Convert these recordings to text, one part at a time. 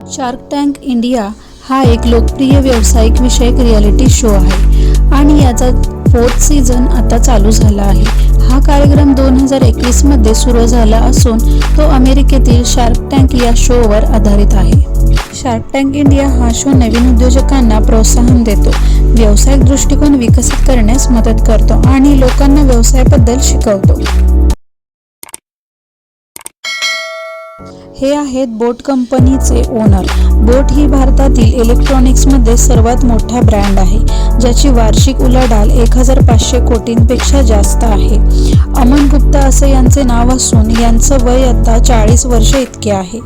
Shark tank India हा एक लोकप्रिय व्यावसायिक विषयक रियालिटी शो आहे आणि याचा फोर्थ सीझन आता चालू झाला आहे. हा कार्यक्रम दोन हजार एकवीसमध्ये सुरू झाला असून तो अमेरिकेतील शार्क टँक या शोवर आधारित आहे. शार्क टँक इंडिया हा शो नवीन उद्योजकांना प्रोत्साहन देतो व्यावसायिक दृष्टिकोन विकसित करण्यास मदत करतो आणि लोकांना व्यवसायाबद्दल शिकवतो. हे आहेत बोट कंपनीचे ओनर. बोट ही भारतातील इलेक्ट्रॉनिक्समध्ये सर्वात मोठा ब्रँड आहे ज्याची वार्षिक उलाढाल एक हजार पाचशे कोटींपेक्षा जास्त आहे. अमन गुप्ता असं यांचे नाव असून यांचं वय आता चाळीस वर्ष इतके आहे.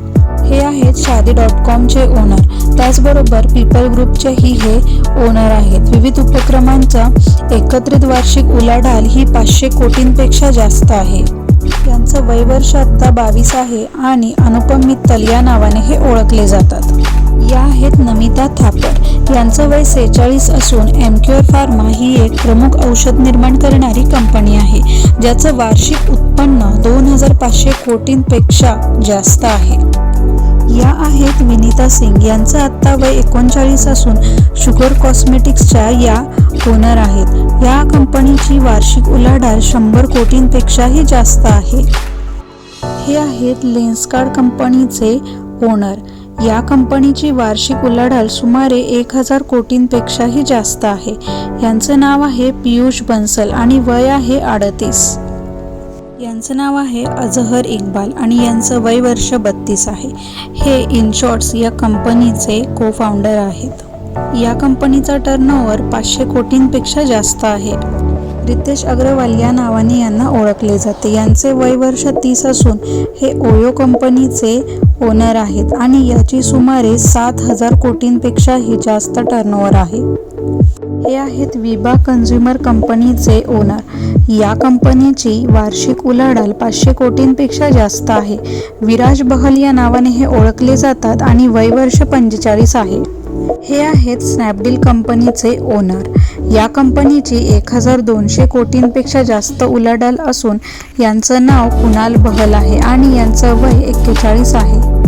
हे आहेत शादी डॉट कॉमचे ओनर. त्याचबरोबर पीपल ग्रुपचेही हे ओनर आहेत. विविध उपक्रमांचा एकत्रित वार्षिक उलाढाल ही पाचशे कोटींपेक्षा जास्त आहे. यांचं वयवर्ष आत्ता बावीस आहे आणि अनुपम मित्तल या नावाने हे ओळखले जातात. या आहेत नमिता थापर यांचं वय सेहेचाळीस असून एमक्युअर फार्मा ही एक प्रमुख औषध निर्माण करणारी कंपनी आहे ज्याचं वार्षिक उत्पन्न दोन हजार पाचशे कोटींपेक्षा जास्त आहे. या आहेत विनीता सिंग. यांचं आत्ता वय एकोणचाळीस असून शुगर कॉस्मेटिक्सच्या या ओनर आहेत. या कंपनीची वार्षिक उलाढाल शंभर कोटींपेक्षाही जास्त आहे. हे आहेत लेन्सकार्ड कंपनीचे ओनर. या कंपनीची वार्षिक उलाढाल सुमारे एक हजार कोटींपेक्षाही जास्त आहे. यांचं नाव आहे पियुष बन्सल आणि वय आहे अडतीस. यांचं नाव आहे अजहर इक्बाल आणि यांचं वय वर्ष बत्तीस आहे. हे इनशॉर्ट्स या कंपनीचे को फाउंडर आहेत. या कंपनीचा टर्नओव्हर पाचशे कोटींपेक्षा जास्त आहे. रितेश अग्रवाल या नावाने यांना ओळखले जाते. यांचे वय वर्ष तीस असून हे ओयो कंपनीचे ओनर आहेत आणि याची सुमारे सात हजार कोटींपेक्षाही जास्त टर्नओव्हर आहे. हे आहेत विबा कन्झ्युमर कंपनीचे ओनर या कंपनीची वार्षिक उलाढाल पाचशे कोटींपेक्षा जास्त आहे. विराज बहल या नावाने हे ओळखले जातात आणि वयवर्ष पंचेचाळीस आहे. हे आहेत स्नॅपडील कंपनीचे ओनर या कंपनीची एक हजार दोनशे कोटींपेक्षा जास्त उलाढाल असून यांचं नाव कुणाल बहल आहे आणि यांचं वय एक्केचाळीस आहे.